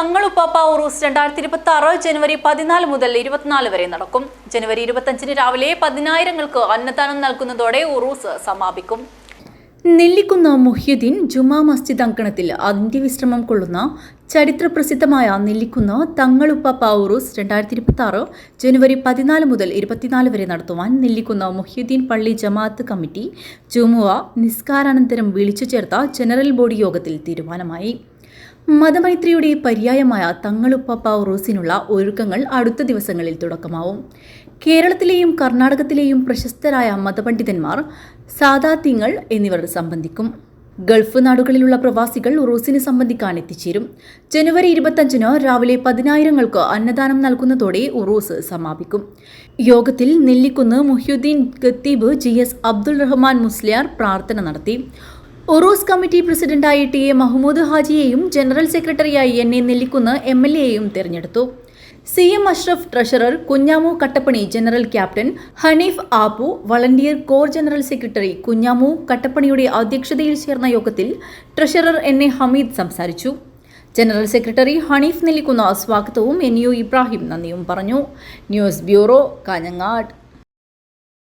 തങ്ങളുപ്പാപ്പ ഉറൂസ് രണ്ടായിരത്തി ഇരുപത്തി ആറ് ജനുവരി പതിനാല് മുതൽ ഇരുപത്തിനാല് വരെ നടക്കും. ജനുവരി ഇരുപത്തഞ്ചിന് രാവിലെ പതിനായിരങ്ങൾക്ക് അന്നദാനം നൽകുന്നതോടെ ഉറൂസ് സമാപിക്കും. നെല്ലിക്കുന്ന മുഹ്യുദ്ദീൻ ജുമാ മസ്ജിദ് അങ്കണത്തിൽ അന്ത്യവിശ്രമം കൊള്ളുന്ന ചരിത്രപ്രസിദ്ധമായ നെല്ലിക്കുന്ന തങ്ങളുപ്പ ഉറൂസ് രണ്ടായിരത്തി ഇരുപത്തി ആറ് ജനുവരി പതിനാല് മുതൽ ഇരുപത്തിനാല് വരെ നടത്തുവാൻ നെല്ലിക്കുന്ന മുഹ്യുദ്ദീൻ പള്ളി ജമാഅത്ത് കമ്മിറ്റി ജുമുവ നിസ്കാരാനന്തരം വിളിച്ചു ചേർത്ത ജനറൽ ബോഡി യോഗത്തിൽ തീരുമാനമായി. മതമൈത്രിയുടെ പര്യായമായ തങ്ങളുപ്പ ഉറൂസിനുള്ള ഒരുക്കങ്ങൾ അടുത്ത ദിവസങ്ങളിൽ തുടക്കമാവും. കേരളത്തിലെയും കർണാടകത്തിലെയും പ്രശസ്തരായ മതപണ്ഡിതന്മാർ സാദാത്യങ്ങൾ എന്നിവർ സംബന്ധിക്കും. ഗൾഫ് നാടുകളിലുള്ള പ്രവാസികൾ ഉറൂസിന് സംബന്ധിക്കാൻ എത്തിച്ചേരും. ജനുവരി ഇരുപത്തഞ്ചിന് രാവിലെ പതിനായിരങ്ങൾക്ക് അന്നദാനം നൽകുന്നതോടെ ഉറൂസ് സമാപിക്കും. യോഗത്തിൽ നെല്ലിക്കുന്ന് മുഹ്യുദ്ദീൻ ഖത്തീബ് ജി എസ് അബ്ദുൾ റഹ്മാൻ മുസ്ലിയാർ പ്രാർത്ഥന നടത്തി. ഉറൂസ് കമ്മിറ്റി പ്രസിഡന്റായി ടി എ മഹമ്മൂദ് ഹാജിയെയും ജനറൽ സെക്രട്ടറിയായി N A Nellikunnu M L എയെയും തെരഞ്ഞെടുത്തു. C M Ashraf treasurer Kunhamu Kattappani general captain Haneef Appu volunteer core general secretary Kunhamu കട്ടപ്പണിയുടെ അധ്യക്ഷതയിൽ ചേർന്ന യോഗത്തിൽ ട്രഷറർ എൻ എ ഹമീദ് സംസാരിച്ചു. ജനറൽ സെക്രട്ടറി ഹണീഫ് നെല്ലിക്കുന്ന സ്വാഗതവും എൻ യു ഇബ്രാഹിം നന്ദിയും പറഞ്ഞു. News bureau Kanhangad.